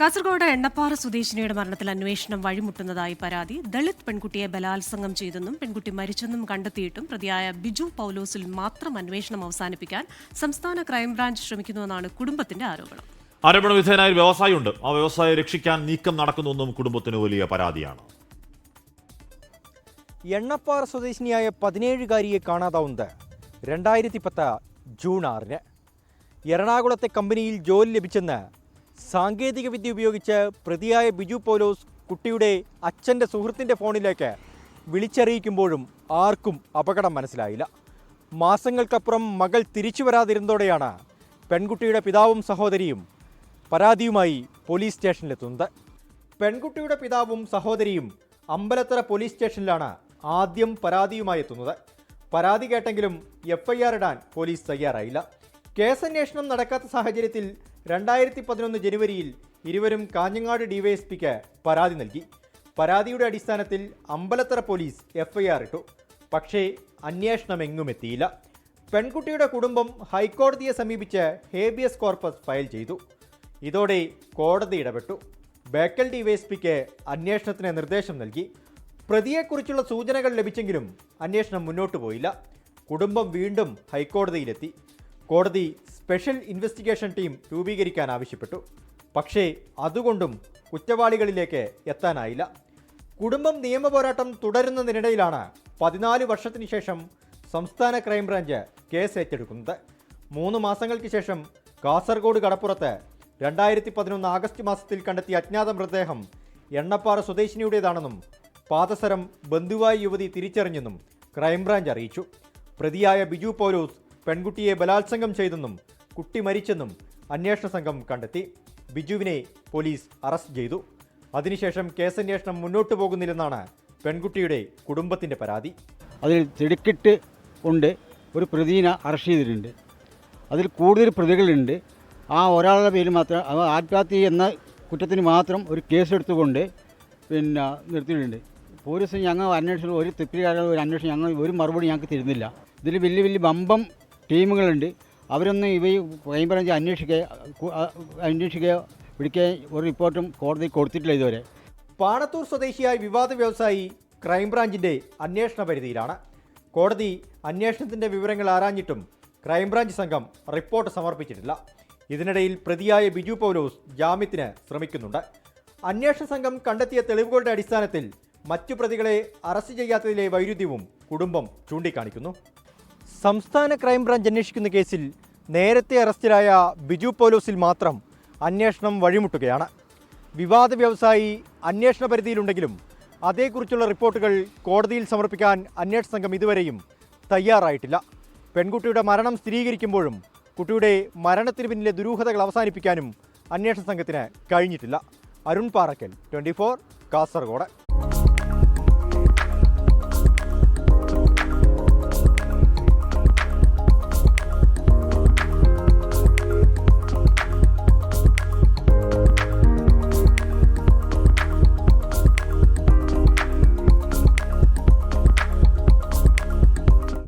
കാസർഗോഡ് എണ്ണപ്പാറ സ്വദേശിനിയുടെ മരണത്തിൽ അന്വേഷണം വഴിമുട്ടുന്നതായി പരാതി. ദളിത് പെൺകുട്ടിയെ ബലാത്സംഗം ചെയ്തെന്നും പെൺകുട്ടി മരിച്ചെന്നും കണ്ടെത്തിയിട്ടും പ്രതിയായ ബിജു പൌലോസിൽ മാത്രം അന്വേഷണം അവസാനിപ്പിക്കാൻ സംസ്ഥാന ക്രൈംബ്രാഞ്ച് ശ്രമിക്കുന്നുവെന്നാണ് കുടുംബത്തിന്റെ ആരോപണം. ആരോപണ വിധേയനായ ഒരു വ്യവസായിയുണ്ട്. ആ വ്യവസായം രക്ഷിക്കാൻ നീക്കം നടക്കുന്നുവെന്നും കുടുംബത്തിന് വലിയ പരാതിയാണ്. എണ്ണപ്പാറ സ്വദേശിനിയായ പതിനേഴുകാരിയെ കാണാതാവുന്നത് രണ്ടായിരത്തി പത്ത് ജൂൺ ആറിന്. എറണാകുളത്തെ കമ്പനിയിൽ ജോലി ലഭിച്ചെന്ന് സാങ്കേതികവിദ്യ ഉപയോഗിച്ച് പ്രതിയായ ബിജു പോലോസ് കുട്ടിയുടെ അച്ഛന്റെ സുഹൃത്തിന്റെ ഫോണിലേക്ക് വിളിച്ചറിയിക്കുമ്പോഴും ആർക്കും അപകടം മനസ്സിലായില്ല. മാസങ്ങൾക്കപ്പുറം മകൾ തിരിച്ചു വരാതിരുന്നതോടെയാണ് പെൺകുട്ടിയുടെ പിതാവും സഹോദരിയും പരാതിയുമായി പോലീസ് സ്റ്റേഷനിലെത്തുന്നത്. പെൺകുട്ടിയുടെ പിതാവും സഹോദരിയും അമ്പലത്തറ പോലീസ് സ്റ്റേഷനിലാണ് ആദ്യം പരാതിയുമായി എത്തുന്നത്. പരാതി കേട്ടെങ്കിലും എഫ്ഐആർ ഇടാൻ പോലീസ് തയ്യാറായില്ല. കേസന്വേഷണം നടക്കാത്ത സാഹചര്യത്തിൽ രണ്ടായിരത്തി പതിനൊന്ന് ജനുവരിയിൽ ഇരുവരും കാഞ്ഞങ്ങാട് ഡിവൈഎസ്പിക്ക് പരാതി നൽകി. പരാതിയുടെ അടിസ്ഥാനത്തിൽ അമ്പലത്തറ പോലീസ് എഫ്ഐആർ ഇട്ടു. പക്ഷേ അന്വേഷണം എങ്ങും എത്തിയില്ല പെൺകുട്ടിയുടെ കുടുംബം ഹൈക്കോടതിയെ സമീപിച്ച് ഹേബിയസ് കോർപ്പസ് ഫയൽ ചെയ്തു. ഇതോടെ കോടതി ഇടപെട്ടു. ബേക്കൽ ഡിവൈഎസ്പിക്ക് അന്വേഷണത്തിന് നിർദ്ദേശം നൽകി. പ്രതിയെക്കുറിച്ചുള്ള സൂചനകൾ ലഭിച്ചെങ്കിലും അന്വേഷണം മുന്നോട്ടു പോയില്ല. കുടുംബം വീണ്ടും ഹൈക്കോടതിയിലെത്തി. കോടതി സ്പെഷ്യൽ ഇൻവെസ്റ്റിഗേഷൻ ടീം രൂപീകരിക്കാൻ ആവശ്യപ്പെട്ടു. പക്ഷേ അതുകൊണ്ടും കുറ്റവാളികളിലേക്ക് എത്താനായില്ല. കുടുംബം നിയമപോരാട്ടം തുടരുന്നതിനിടയിലാണ് പതിനാല് വർഷത്തിന് ശേഷം സംസ്ഥാന ക്രൈംബ്രാഞ്ച് കേസ് ഏറ്റെടുക്കുന്നത്. മൂന്ന് മാസങ്ങൾക്ക് ശേഷം കാസർഗോഡ് കടപ്പുറത്ത് രണ്ടായിരത്തി പതിനൊന്ന് ആഗസ്റ്റ് മാസത്തിൽ കണ്ടെത്തിയ അജ്ഞാത മൃതദേഹം എണ്ണപ്പാറ സ്വദേശിനിയുടേതാണെന്നും പാദസരം ബന്ധുവായ യുവതി തിരിച്ചറിഞ്ഞെന്നും ക്രൈംബ്രാഞ്ച് അറിയിച്ചു. പ്രതിയായ ബിജു പൗലൂസ് പെൺകുട്ടിയെ ബലാത്സംഗം ചെയ്തെന്നും കുട്ടി മരിച്ചെന്നും അന്വേഷണ സംഘം കണ്ടെത്തി. ബിജുവിനെ പോലീസ് അറസ്റ്റ് ചെയ്തു. അതിനുശേഷം കേസന്വേഷണം മുന്നോട്ടു പോകുന്നില്ലെന്നാണ് പെൺകുട്ടിയുടെ കുടുംബത്തിന്റെ പരാതി. അതിൽ തിടുക്കിട്ട് കൊണ്ട് ഒരു പ്രതിനെ അറസ്റ്റ് ചെയ്തിട്ടുണ്ട്. അതിൽ കൂടുതൽ പ്രതികളുണ്ട്. ആ ഒരാളുടെ പേര് മാത്രം ആത്മഹത്യ എന്ന കുറ്റത്തിന് മാത്രം ഒരു കേസെടുത്തുകൊണ്ട് പിന്നെ നിർത്തിയിട്ടുണ്ട്. പോലീസ് ഞങ്ങൾ അന്വേഷണം ഒരു തൃപ്തികാരം ഒരു അന്വേഷണം ഞങ്ങൾ ഒരു മറുപടി ഞങ്ങൾക്ക് തരുന്നില്ല. ഇതിൽ വലിയ വലിയ ബമ്പം ടീമുകളുണ്ട്. അവരൊന്നും ഇവ ക്രൈംബ്രാഞ്ച് അന്വേഷിക്കുക അന്വേഷിക്കുകയോ ആ, അന്വേഷിക്കുക പിടിക്കുക ഒരു റിപ്പോർട്ടും കോടതി കൊടുത്തിട്ടില്ല ഇതുവരെ. പാണത്തൂർ സ്വദേശിയായ വിവാദ വ്യവസായി ക്രൈംബ്രാഞ്ചിന്റെ അന്വേഷണ പരിധിയിലാണ്. കോടതി അന്വേഷണത്തിന്റെ വിവരങ്ങൾ ആരാഞ്ഞിട്ടും ക്രൈംബ്രാഞ്ച് സംഘം റിപ്പോർട്ട് സമർപ്പിച്ചിട്ടില്ല. ഇതിനിടയിൽ പ്രതിയായ ബിജു പൗലോസ് ജാമ്യത്തിന് ശ്രമിക്കുന്നുണ്ട്. അന്വേഷണ സംഘം കണ്ടെത്തിയ തെളിവുകളുടെ അടിസ്ഥാനത്തിൽ മറ്റു പ്രതികളെ അറസ്റ്റ് ചെയ്യാത്തതിലെ വൈരുദ്ധ്യവും കുടുംബം ചൂണ്ടിക്കാണിക്കുന്നു. സംസ്ഥാന ക്രൈംബ്രാഞ്ച് അന്വേഷിക്കുന്ന കേസിൽ നേരത്തെ അറസ്റ്റിലായ ബിജു പോലോസിൽ മാത്രം അന്വേഷണം വഴിമുട്ടുകയാണ്. വിവാദ വ്യവസായി അന്വേഷണ പരിധിയിലുണ്ടെങ്കിലും അതേക്കുറിച്ചുള്ള റിപ്പോർട്ടുകൾ കോടതിയിൽ സമർപ്പിക്കാൻ അന്വേഷണ സംഘം ഇതുവരെയും തയ്യാറായിട്ടില്ല. പെൺകുട്ടിയുടെ മരണം സ്ഥിരീകരിക്കുമ്പോഴും കുട്ടിയുടെ മരണത്തിന് പിന്നിലെ ദുരൂഹതകൾ അവസാനിപ്പിക്കാനും അന്വേഷണ സംഘത്തിന് കഴിഞ്ഞിട്ടില്ല. അരുൺ പാറക്കൽ ട്വന്റി കാസർഗോഡ്.